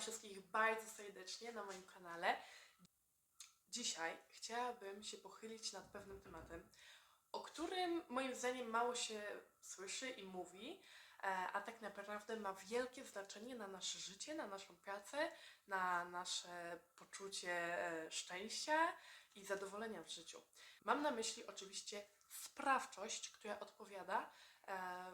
Wszystkich bardzo serdecznie na moim kanale. Dzisiaj chciałabym się pochylić nad pewnym tematem, o którym moim zdaniem mało się słyszy i mówi, e, a tak naprawdę ma wielkie znaczenie na nasze życie, na naszą pracę, na nasze poczucie e, szczęścia i zadowolenia w życiu. Mam na myśli oczywiście sprawczość, która odpowiada e,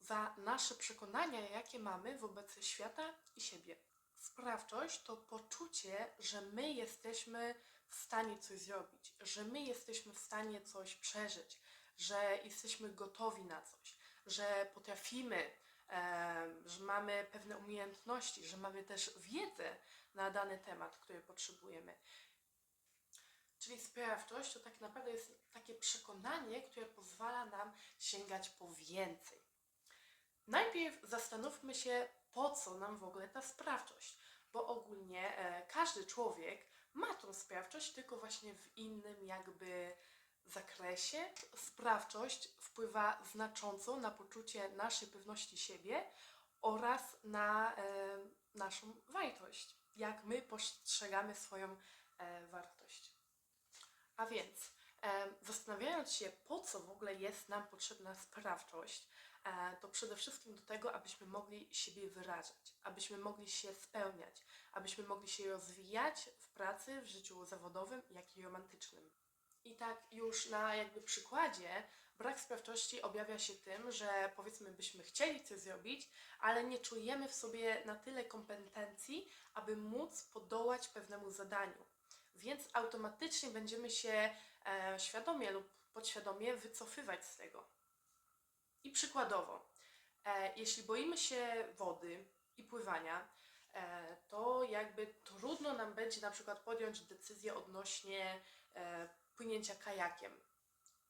za nasze przekonania, jakie mamy wobec świata i siebie. Sprawczość to poczucie, że my jesteśmy w stanie coś zrobić, że my jesteśmy w stanie coś przeżyć, że jesteśmy gotowi na coś, że potrafimy, że mamy pewne umiejętności, że mamy też wiedzę na dany temat, który potrzebujemy. Czyli sprawczość to tak naprawdę jest takie przekonanie, które pozwala nam sięgać po więcej. Najpierw zastanówmy się, po co nam w ogóle ta sprawczość, bo ogólnie e, każdy człowiek ma tą sprawczość, tylko właśnie w innym jakby zakresie. Sprawczość wpływa znacząco na poczucie naszej pewności siebie oraz na e, naszą wartość, jak my postrzegamy swoją e, wartość. A więc, zastanawiając się, po co w ogóle jest nam potrzebna sprawczość, to przede wszystkim do tego, abyśmy mogli siebie wyrażać, abyśmy mogli się spełniać, abyśmy mogli się rozwijać w pracy, w życiu zawodowym, jak i romantycznym. I tak już na jakby przykładzie brak sprawczości objawia się tym, że powiedzmy byśmy chcieli coś zrobić, ale nie czujemy w sobie na tyle kompetencji, aby móc podołać pewnemu zadaniu. Więc automatycznie będziemy się e, świadomie lub podświadomie wycofywać z tego. I przykładowo, e, jeśli boimy się wody i pływania, e, to jakby trudno nam będzie na przykład podjąć decyzję odnośnie e, płynięcia kajakiem.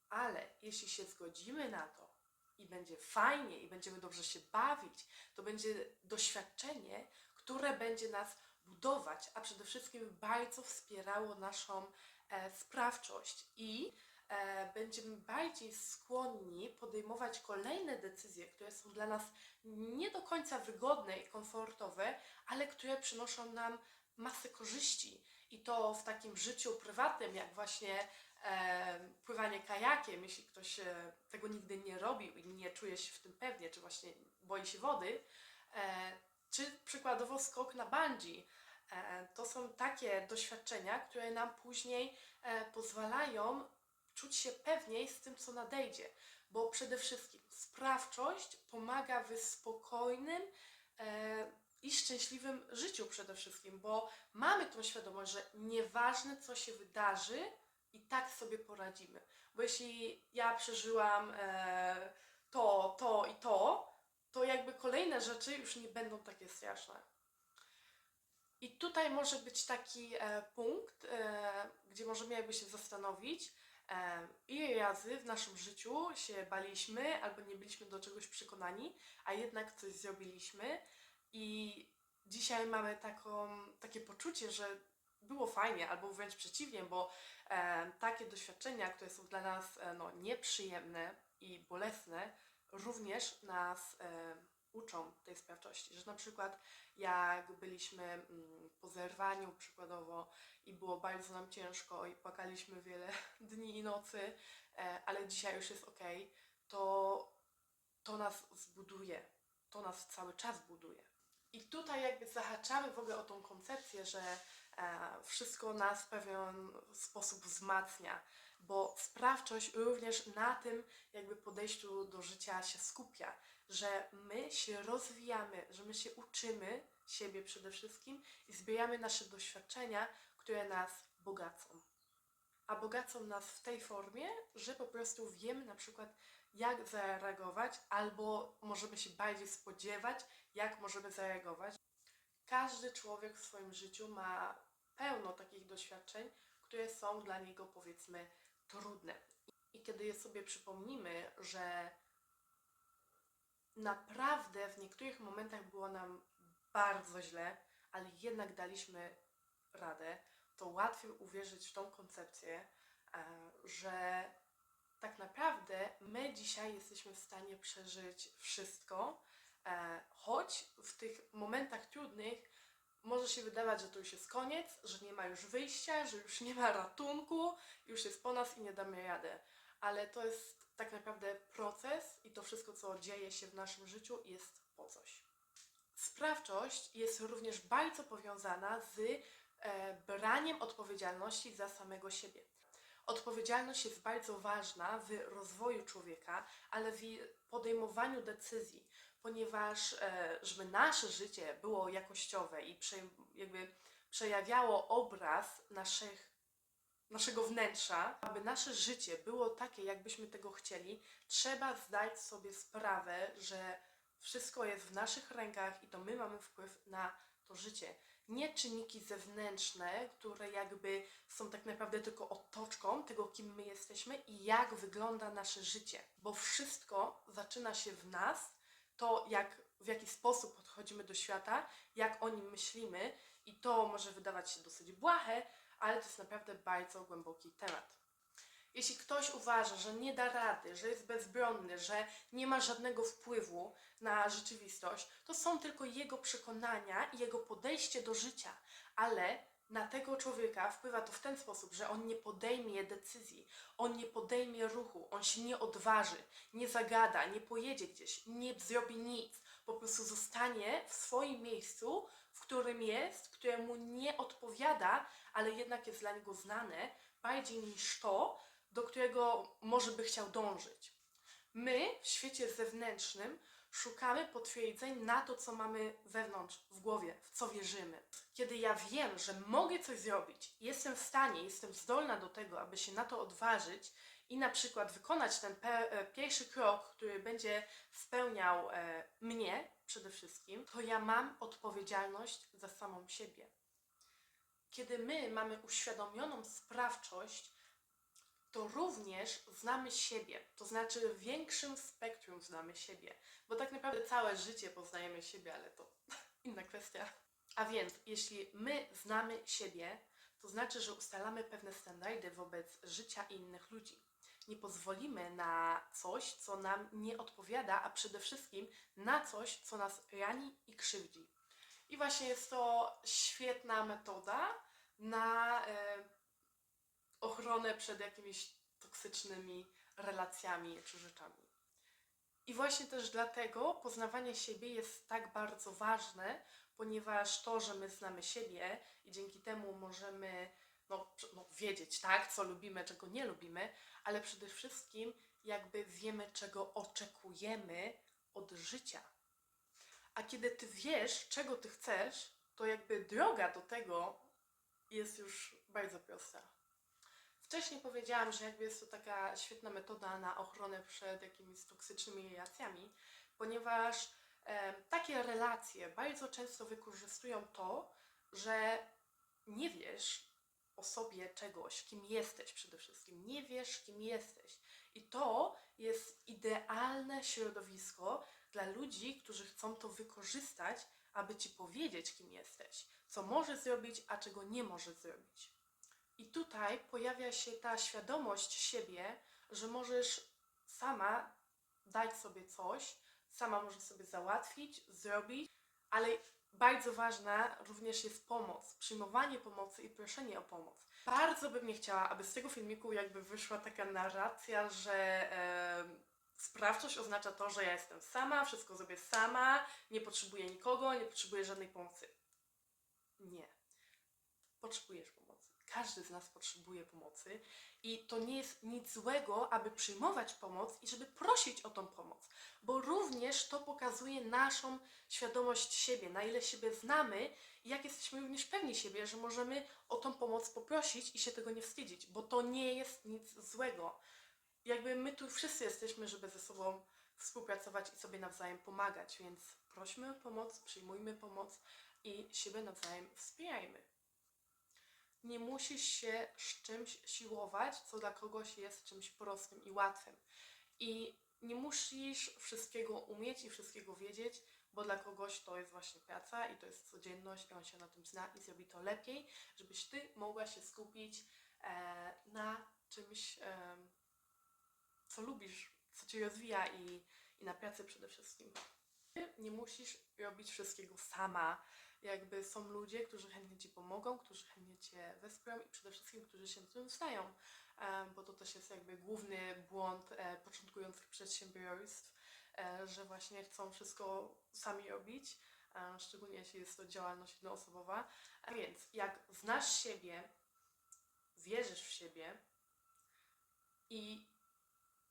Ale jeśli się zgodzimy na to i będzie fajnie i będziemy dobrze się bawić, to będzie doświadczenie, które będzie nas budować, a przede wszystkim bardzo wspierało naszą sprawczość i będziemy bardziej skłonni podejmować kolejne decyzje, które są dla nas nie do końca wygodne i komfortowe, ale które przynoszą nam masę korzyści. I to w takim życiu prywatnym, jak właśnie e, pływanie kajakiem, jeśli ktoś e, tego nigdy nie robił i nie czuje się w tym pewnie, czy właśnie boi się wody, e, czy przykładowo skok na bungee. E, To są takie doświadczenia, które nam później e, pozwalają czuć się pewniej z tym, co nadejdzie. Bo przede wszystkim sprawczość pomaga w spokojnym e, i szczęśliwym życiu przede wszystkim, bo mamy tą świadomość, że nieważne co się wydarzy, i tak sobie poradzimy. Bo jeśli ja przeżyłam e, to, to i to, to jakby kolejne rzeczy już nie będą takie straszne. I tutaj może być taki e, punkt, e, gdzie możemy jakby się zastanowić, ile razy w naszym życiu się baliśmy albo nie byliśmy do czegoś przekonani, a jednak coś zrobiliśmy. I dzisiaj mamy taką, takie poczucie, że było fajnie, albo wręcz przeciwnie, bo e, takie doświadczenia, które są dla nas e, no, nieprzyjemne i bolesne, również nas e, uczą tej sprawczości. Że na przykład jak byliśmy mm, po zerwaniu przykładowo i było bardzo nam ciężko i płakaliśmy wiele dni i nocy, e, ale dzisiaj już jest ok, to to nas zbuduje, to nas cały czas buduje. I tutaj jakby zahaczamy w ogóle o tą koncepcję, że e, wszystko nas w pewien sposób wzmacnia, bo sprawczość również na tym jakby podejściu do życia się skupia, że my się rozwijamy, że my się uczymy siebie przede wszystkim i zbieramy nasze doświadczenia, które nas bogacą. A bogacą nas w tej formie, że po prostu wiemy na przykład, jak zareagować, albo możemy się bardziej spodziewać, jak możemy zareagować. Każdy człowiek w swoim życiu ma pełno takich doświadczeń, które są dla niego powiedzmy trudne. I kiedy je sobie przypomnimy, że naprawdę w niektórych momentach było nam bardzo źle, ale jednak daliśmy radę, to łatwiej uwierzyć w tą koncepcję, e, że tak naprawdę my dzisiaj jesteśmy w stanie przeżyć wszystko, e, choć w tych momentach trudnych może się wydawać, że to już jest koniec, że nie ma już wyjścia, że już nie ma ratunku, już jest po nas i nie damy rady. Ale to jest tak naprawdę proces i to wszystko, co dzieje się w naszym życiu, jest po coś. Sprawczość jest również bardzo powiązana z e, braniem odpowiedzialności za samego siebie. Odpowiedzialność jest bardzo ważna w rozwoju człowieka, ale w podejmowaniu decyzji, ponieważ e, żeby nasze życie było jakościowe i jakby przejawiało obraz naszych, naszego wnętrza, aby nasze życie było takie, jakbyśmy tego chcieli, trzeba zdać sobie sprawę, że wszystko jest w naszych rękach i to my mamy wpływ na to życie. Nie czynniki zewnętrzne, które jakby są tak naprawdę tylko otoczką tego, kim my jesteśmy i jak wygląda nasze życie. Bo wszystko zaczyna się w nas, to jak, w jaki sposób podchodzimy do świata, jak o nim myślimy i to może wydawać się dosyć błahe, ale to jest naprawdę bardzo głęboki temat. Jeśli ktoś uważa, że nie da rady, że jest bezbronny, że nie ma żadnego wpływu na rzeczywistość, to są tylko jego przekonania i jego podejście do życia, ale na tego człowieka wpływa to w ten sposób, że on nie podejmie decyzji, on nie podejmie ruchu, on się nie odważy, nie zagada, nie pojedzie gdzieś, nie zrobi nic, po prostu zostanie w swoim miejscu, w którym jest, które mu nie odpowiada, ale jednak jest dla niego znane bardziej niż to, do którego może by chciał dążyć. My w świecie zewnętrznym szukamy potwierdzeń na to, co mamy wewnątrz, w głowie, w co wierzymy. Kiedy ja wiem, że mogę coś zrobić, jestem w stanie, jestem zdolna do tego, aby się na to odważyć i na przykład wykonać ten e, pierwszy krok, który będzie spełniał e, mnie przede wszystkim, to ja mam odpowiedzialność za samą siebie. Kiedy my mamy uświadomioną sprawczość, to również znamy siebie, to znaczy w większym spektrum znamy siebie, bo tak naprawdę całe życie poznajemy siebie, ale to inna kwestia. A więc, jeśli my znamy siebie, to znaczy, że ustalamy pewne standardy wobec życia innych ludzi. Nie pozwolimy na coś, co nam nie odpowiada, a przede wszystkim na coś, co nas rani i krzywdzi. I właśnie jest to świetna metoda na e, ochronę przed jakimiś toksycznymi relacjami czy rzeczami. I właśnie też dlatego poznawanie siebie jest tak bardzo ważne, ponieważ to, że my znamy siebie i dzięki temu możemy no, no, wiedzieć, tak, co lubimy, czego nie lubimy, ale przede wszystkim jakby wiemy, czego oczekujemy od życia. A kiedy ty wiesz, czego ty chcesz, to jakby droga do tego jest już bardzo prosta. Wcześniej powiedziałam, że jakby jest to taka świetna metoda na ochronę przed jakimiś toksycznymi relacjami, ponieważ e, takie relacje bardzo często wykorzystują to, że nie wiesz o sobie czegoś, kim jesteś przede wszystkim. Nie wiesz, kim jesteś. I to jest idealne środowisko dla ludzi, którzy chcą to wykorzystać, aby ci powiedzieć, kim jesteś, co możesz zrobić, a czego nie możesz zrobić. I tutaj pojawia się ta świadomość siebie, że możesz sama dać sobie coś, sama możesz sobie załatwić, zrobić, ale bardzo ważna również jest pomoc, przyjmowanie pomocy i proszenie o pomoc. Bardzo bym nie chciała, aby z tego filmiku jakby wyszła taka narracja, że sprawczość oznacza to, że ja jestem sama, wszystko zrobię sama, nie potrzebuję nikogo, nie potrzebuję żadnej pomocy. Nie. Potrzebujesz pomocy. Każdy z nas potrzebuje pomocy i to nie jest nic złego, aby przyjmować pomoc i żeby prosić o tą pomoc, bo również to pokazuje naszą świadomość siebie, na ile siebie znamy i jak jesteśmy również pewni siebie, że możemy o tą pomoc poprosić i się tego nie wstydzić, bo to nie jest nic złego. Jakby my tu wszyscy jesteśmy, żeby ze sobą współpracować i sobie nawzajem pomagać, więc prośmy o pomoc, przyjmujmy pomoc i siebie nawzajem wspierajmy. Nie musisz się z czymś siłować, co dla kogoś jest czymś prostym i łatwym. I nie musisz wszystkiego umieć i wszystkiego wiedzieć, bo dla kogoś to jest właśnie praca i to jest codzienność i on się na tym zna i zrobi to lepiej, żebyś ty mogła się skupić e, na czymś, e, co lubisz, co cię rozwija i, i na pracy przede wszystkim. Nie musisz robić wszystkiego sama. jakby są ludzie, którzy chętnie Ci pomogą, którzy chętnie Cię wesprą i przede wszystkim, którzy się tym znają, e, bo to też jest jakby główny błąd e, początkujących przedsiębiorstw, e, że właśnie chcą wszystko sami robić, szczególnie jeśli jest to działalność jednoosobowa. A więc jak znasz siebie, wierzysz w siebie i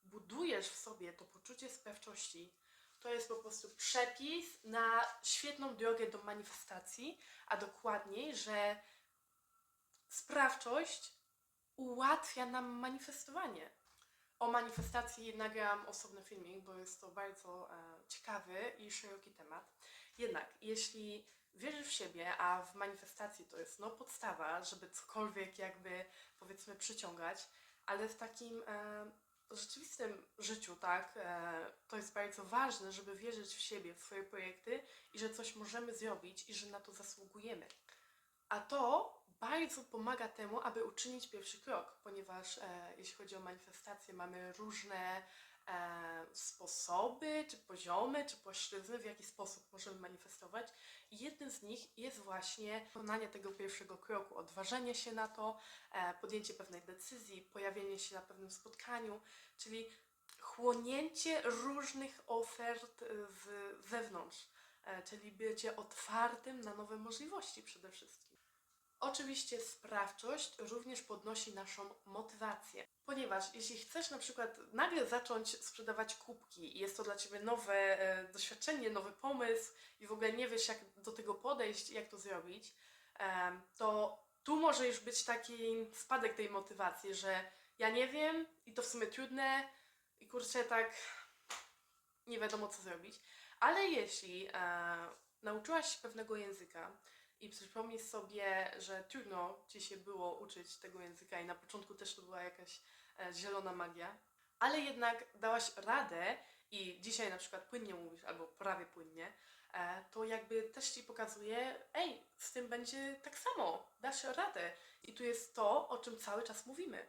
budujesz w sobie to poczucie sprawczości, to jest po prostu przepis na świetną drogę do manifestacji, a dokładniej, że sprawczość ułatwia nam manifestowanie. O manifestacji nagram osobny filmik, bo jest to bardzo e, ciekawy i szeroki temat. Jednak, jeśli wierzysz w siebie, a w manifestacji to jest no podstawa, żeby cokolwiek jakby powiedzmy przyciągać, ale w takim e, rzeczywistym życiu, tak, e, to jest bardzo ważne, żeby wierzyć w siebie, w swoje projekty i że coś możemy zrobić i że na to zasługujemy. A to bardzo pomaga temu, aby uczynić pierwszy krok, ponieważ e, jeśli chodzi o manifestację, mamy różne sposoby, czy poziomy, czy płaszczyzny, w jaki sposób możemy manifestować. I jednym z nich jest właśnie wykonanie tego pierwszego kroku, odważenie się na to, e, podjęcie pewnej decyzji, pojawienie się na pewnym spotkaniu, czyli chłonięcie różnych ofert e, z zewnątrz, e, czyli bycie otwartym na nowe możliwości przede wszystkim. Oczywiście sprawczość również podnosi naszą motywację, ponieważ jeśli chcesz na przykład nagle zacząć sprzedawać kubki i jest to dla Ciebie nowe e, doświadczenie, nowy pomysł i w ogóle nie wiesz jak do tego podejść i jak to zrobić, to tu może już być taki spadek tej motywacji, że ja nie wiem i to w sumie trudne i kurczę tak nie wiadomo co zrobić, ale jeśli e, nauczyłaś się pewnego języka, i przypomnij sobie, że trudno ci się było uczyć tego języka i na początku też to była jakaś e, zielona magia, ale jednak dałaś radę i dzisiaj na przykład płynnie mówisz albo prawie płynnie, e, to jakby też ci pokazuje, ej, z tym będzie tak samo, dasz radę. I tu jest to, o czym cały czas mówimy.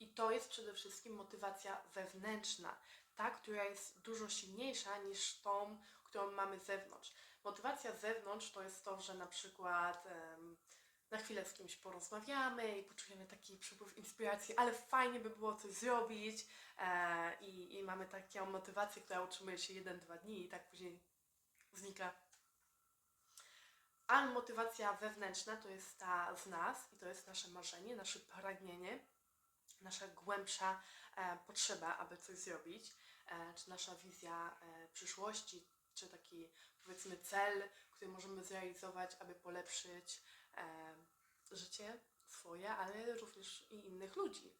I to jest przede wszystkim motywacja wewnętrzna, ta, która jest dużo silniejsza niż tą, którą mamy z zewnątrz. Motywacja z zewnątrz to jest to, że na przykład na chwilę z kimś porozmawiamy i poczujemy taki przypływ inspiracji, ale fajnie by było coś zrobić e, i, i mamy taką motywację, która utrzymuje się 1-2 dni i tak później znika. A motywacja wewnętrzna to jest ta z nas i to jest nasze marzenie, nasze pragnienie, nasza głębsza e, potrzeba, aby coś zrobić, e, czy nasza wizja przyszłości, czy taki powiedzmy cel, który możemy zrealizować, aby polepszyć e, życie swoje, ale również i innych ludzi.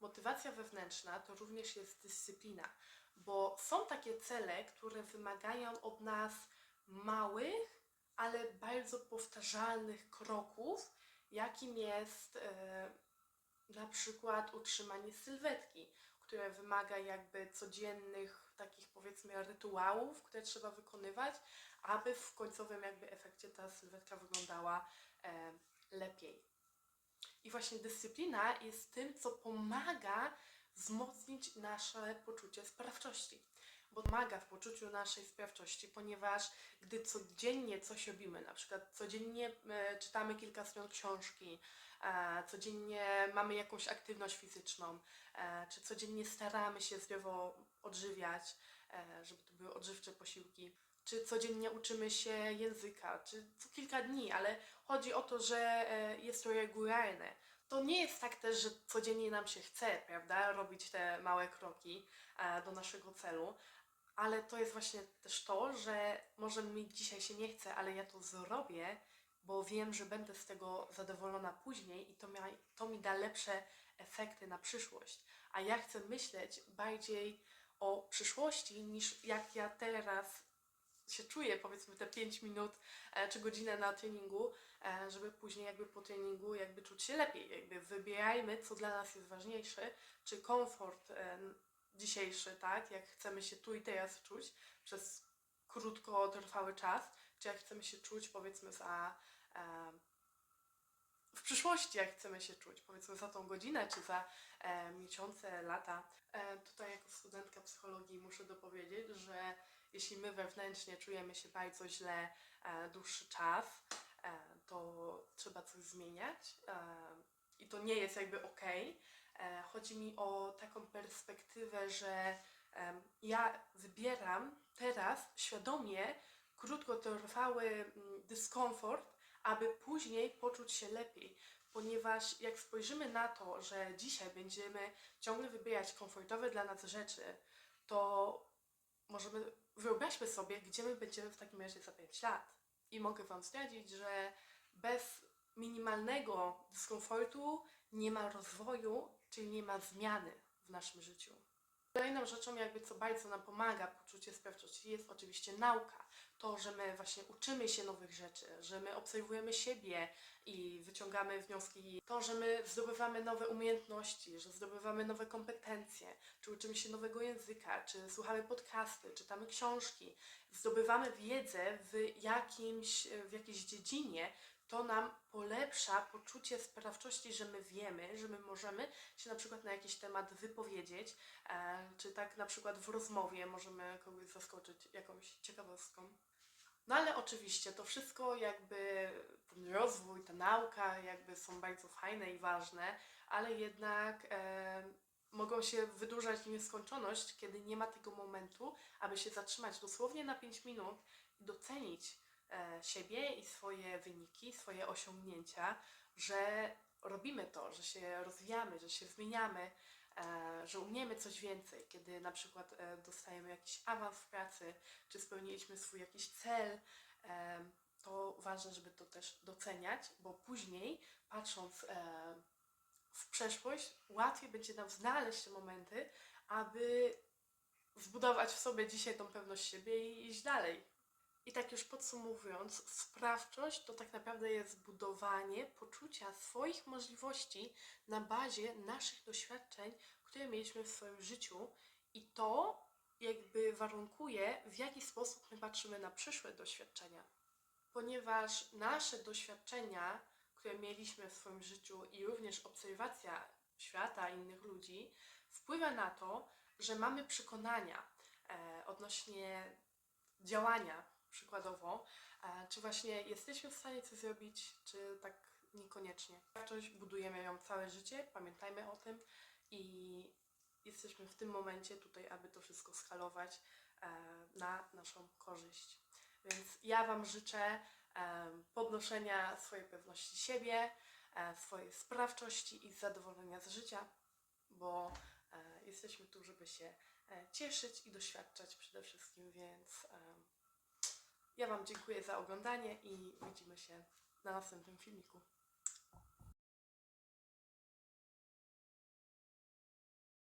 Motywacja wewnętrzna to również jest dyscyplina, bo są takie cele, które wymagają od nas małych, ale bardzo powtarzalnych kroków, jakim jest e, na przykład utrzymanie sylwetki, które wymaga jakby codziennych takich powiedzmy rytuałów, które trzeba wykonywać, aby w końcowym jakby efekcie ta sylwetka wyglądała e, lepiej. I właśnie dyscyplina jest tym, co pomaga wzmocnić nasze poczucie sprawczości. Bo pomaga w poczuciu naszej sprawczości, ponieważ gdy codziennie coś robimy, na przykład codziennie e, czytamy kilka stron książki, e, codziennie mamy jakąś aktywność fizyczną, e, czy codziennie staramy się zdrowo odżywiać, żeby to były odżywcze posiłki, czy codziennie uczymy się języka, czy co kilka dni, ale chodzi o to, że e, jest to regularne. To nie jest tak też, że codziennie nam się chce, prawda, robić te małe kroki e, do naszego celu, ale to jest właśnie też to, że może mi dzisiaj się nie chce, ale ja to zrobię, bo wiem, że będę z tego zadowolona później i to, mia, to mi da lepsze efekty na przyszłość. A ja chcę myśleć bardziej o przyszłości niż jak ja teraz się czuję, powiedzmy te 5 minut e, czy godzinę na treningu, e, żeby później jakby po treningu jakby czuć się lepiej. Jakby wybierajmy, co dla nas jest ważniejsze, czy komfort e, dzisiejszy, tak, jak chcemy się tu i teraz czuć przez krótkotrwały czas, czy jak chcemy się czuć powiedzmy za w przyszłości, jak chcemy się czuć, powiedzmy za tą godzinę, czy za e, miesiące, lata. E, tutaj jako studentka psychologii muszę dopowiedzieć, że jeśli my wewnętrznie czujemy się bardzo źle e, dłuższy czas, e, to trzeba coś zmieniać e, i to nie jest jakby. E, Chodzi mi o taką perspektywę, że ja wybieram teraz świadomie krótkotrwały mm, dyskomfort, aby później poczuć się lepiej. Ponieważ jak spojrzymy na to, że dzisiaj będziemy ciągle wybierać komfortowe dla nas rzeczy, to możemy, wyobraźmy sobie, gdzie my będziemy w takim razie za 5 lat. I mogę Wam zdradzić, że bez minimalnego dyskomfortu nie ma rozwoju, czyli nie ma zmiany w naszym życiu. Kolejną rzeczą, jakby co bardzo nam pomaga poczucie sprawczości, jest oczywiście nauka. To, że my właśnie uczymy się nowych rzeczy, że my obserwujemy siebie i wyciągamy wnioski. To, że my zdobywamy nowe umiejętności, że zdobywamy nowe kompetencje, czy uczymy się nowego języka, czy słuchamy podcasty, czytamy książki, zdobywamy wiedzę w, jakimś, w jakiejś dziedzinie, to nam polepsza poczucie sprawczości, że my wiemy, że my możemy się na przykład na jakiś temat wypowiedzieć, e, czy tak na przykład w rozmowie możemy kogoś zaskoczyć jakąś ciekawostką. No ale oczywiście to wszystko jakby ten rozwój, ta nauka jakby są bardzo fajne i ważne, ale jednak e, mogą się wydłużać w nieskończoność, kiedy nie ma tego momentu, aby się zatrzymać dosłownie na 5 minut i docenić e, siebie i swoje wyniki, swoje osiągnięcia, że robimy to, że się rozwijamy, że się zmieniamy, że umiemy coś więcej, kiedy na przykład e, dostajemy jakiś awans w pracy, czy spełniliśmy swój jakiś cel, e, to ważne, żeby to też doceniać, bo później patrząc e, w przeszłość, łatwiej będzie nam znaleźć te momenty, aby zbudować w sobie dzisiaj tą pewność siebie i iść dalej. I tak już podsumowując, sprawczość to tak naprawdę jest budowanie poczucia swoich możliwości na bazie naszych doświadczeń, które mieliśmy w swoim życiu i to jakby warunkuje, w jaki sposób my patrzymy na przyszłe doświadczenia. Ponieważ nasze doświadczenia, które mieliśmy w swoim życiu i również obserwacja świata, innych ludzi, wpływa na to, że mamy przekonania e, odnośnie działania przykładowo, e, czy właśnie jesteśmy w stanie coś zrobić, czy tak niekoniecznie. Sprawczość budujemy ją całe życie, pamiętajmy o tym i jesteśmy w tym momencie tutaj, aby to wszystko skalować e, na naszą korzyść. Więc ja Wam życzę e, podnoszenia swojej pewności siebie, e, swojej sprawczości i zadowolenia z życia, bo jesteśmy tu, żeby się cieszyć i doświadczać przede wszystkim, więc ja Wam dziękuję za oglądanie i widzimy się na następnym filmiku.